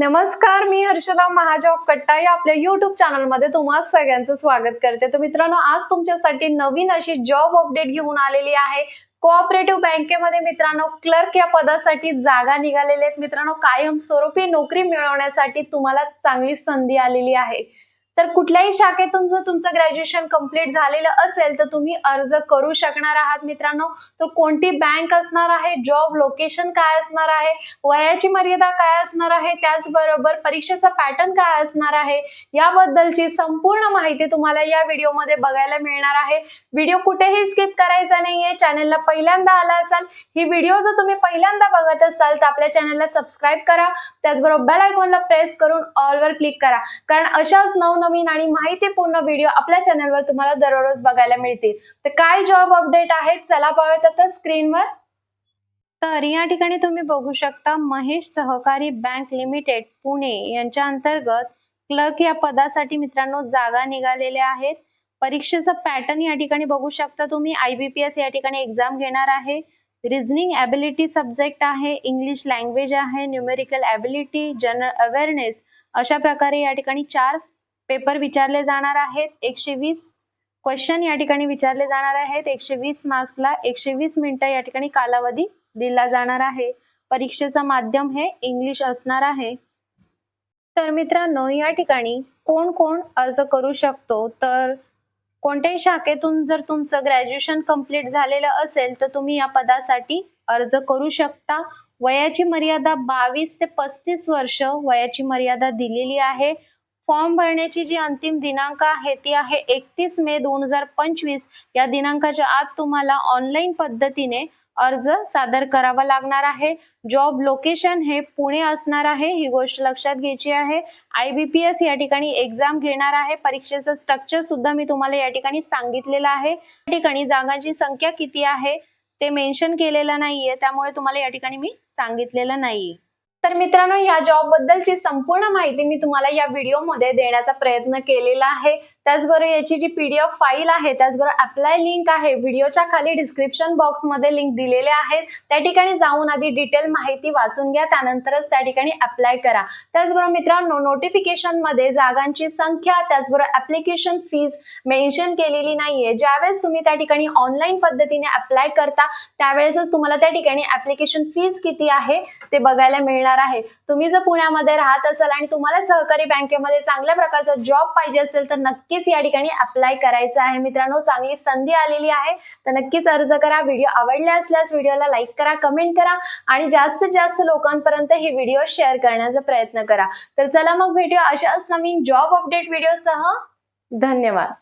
नमस्कार मी हर्षला महाजॉब कट्टा या आपल्या युट्यूब चॅनलमध्ये तुम्हा सगळ्यांचं स्वागत करते. तर मित्रांनो आज तुमच्यासाठी नवीन अशी जॉब अपडेट घेऊन आलेली आहे. कोऑपरेटिव्ह बँकेमध्ये मित्रांनो क्लर्क या पदासाठी जागा निघालेल्या आहेत. मित्रांनो कायमस्वरूपी नोकरी मिळवण्यासाठी तुम्हाला चांगली संधी आलेली आहे. तर कुठल्याही शाखेतून जर तुमचं ग्रॅज्युएशन कंप्लीट झालेलं असेल तर तुम्ही अर्ज करू शकणार आहात मित्रांनो. तर कोणती बँक असणार आहे? जॉब लोकेशन काय असणार आहे? वयाची मर्यादा काय असणार आहे? त्याचबरोबर परीक्षेचा पॅटर्न काय असणार आहे? याबद्दलची संपूर्ण माहिती तुम्हाला या व्हिडिओमध्ये बघायला मिळणार आहे. व्हिडिओ कुठेही स्किप करायचा नाहीये. चॅनलला पहिल्यांदा आला असाल ही व्हिडिओ जर तुम्ही पहिल्यांदा बघत असाल तर आपल्या चॅनलला सबस्क्राईब करा. त्याचबरोबर बेल आयकॉनला प्रेस करून ऑलवर क्लिक करा. कारण अशाच नवनवीन आणि माहितीपूर्ण व्हिडिओ आपल्या चॅनलवर तुम्हाला दररोज बघायला मिळतील. तर काय जॉब अपडेट आहेत? चला पाहूयात आता स्क्रीनवर तर या ठिकाणी तुम्ही बघू शकता महेश सहकारी बँक लिमिटेड पुणे यांच्या अंतर्गत क्लर्क या पदासाठी मित्रांनो जागा निघालेल्या आहेत. परीक्षेचा पॅटर्न या ठिकाणी बघू शकता तुम्ही. आयबीपीएस या ठिकाणी एक्झाम घेणार आहे. रिझनिंग ॲबिलिटी सब्जेक्ट आहे इंग्लिश लँग्वेज आहे न्यूमेरिकल ॲबिलिटी जनरल अवेअरनेस अशा प्रकारे या ठिकाणी चार पेपर विचारले जाणार आहेत. एकशे वीस क्वेश्चन या ठिकाणी विचारले जाणार आहेत. एकशे वीस मार्क्सला एकशे वीस मिनिटं या ठिकाणी कालावधी दिला जाणार आहे. परीक्षेचं माध्यम हे इंग्लिश असणार आहे. तर मित्रांनो या ठिकाणी कोण कोण अर्ज करू शकतो? तर कोणत्याही शाखेतून जर तुमचं ग्रॅज्युएशन कंप्लीट झालेलं असेल तर तुम्ही या पदासाठी अर्ज करू शकता. वयाची मर्यादा बावीस ते पस्तीस वर्ष वयाची मर्यादा दिलेली आहे. फॉर्म भरण्याची जी अंतिम दिनांक आहे ती आहे एकतीस मे दोन हजार पंचवीस. या दिनांकाच्या आत तुम्हाला ऑनलाईन पद्धतीने अर्ज सादर करावा लागणार आहे. जॉब लोकेशन हे पुणे असणार आहे ही गोष्ट लक्षात घ्यायची आहे. आय बी पी एस या ठिकाणी एक्झाम घेणार आहे. परीक्षेचं स्ट्रक्चर सुद्धा मी तुम्हाला या ठिकाणी सांगितलेलं आहे. या ठिकाणी जागांची संख्या किती आहे ते मेन्शन केलेलं नाहीये त्यामुळे तुम्हाला या ठिकाणी मी सांगितलेलं नाहीये. तर मित्रांनो या जॉब बद्दलची संपूर्ण माहिती मी तुम्हाला या व्हिडिओमध्ये देण्याचा प्रयत्न केलेला आहे. त्याचबरोबर याची जी पीडीएफ फाईल आहे त्याचबरोबर अप्लाय लिंक आहे व्हिडिओच्या खाली डिस्क्रिप्शन बॉक्समध्ये लिंक दिलेले आहेत. त्या ठिकाणी जाऊन आधी डिटेल माहिती वाचून घ्या त्यानंतरच त्या ठिकाणी अप्लाय करा. त्याचबरोबर मित्रांनो नोटिफिकेशनमध्ये जागांची संख्या त्याचबरोबर ऍप्लिकेशन फीज मेन्शन केलेली नाहीये. ज्यावेळेस तुम्ही त्या ठिकाणी ऑनलाईन पद्धतीने अप्लाय करता त्यावेळेसच तुम्हाला त्या ठिकाणी ऍप्लिकेशन फीज किती आहे ते बघायला मिळणार आहे. तुम्ही जर पुण्यामध्ये राहत असाल आणि तुम्हाला सहकारी बँकेमध्ये चांगल्या प्रकारचा जॉब पाहिजे असेल तर नक्कीच या ठिकाणी अप्लाय करायचं आहे. मित्रांनो चांगली संधी आलेली आहे. तर नक्कीच अर्ज करा. व्हिडिओ आवडला असल्यास व्हिडिओला लाईक करा कमेंट करा आणि जास्तीत जास्त लोकांपर्यंत ही व्हिडिओ शेअर करण्याचा प्रयत्न करा. तर चला मग व्हिडिओ अशाच नवीन जॉब अपडेट व्हिडिओसह धन्यवाद.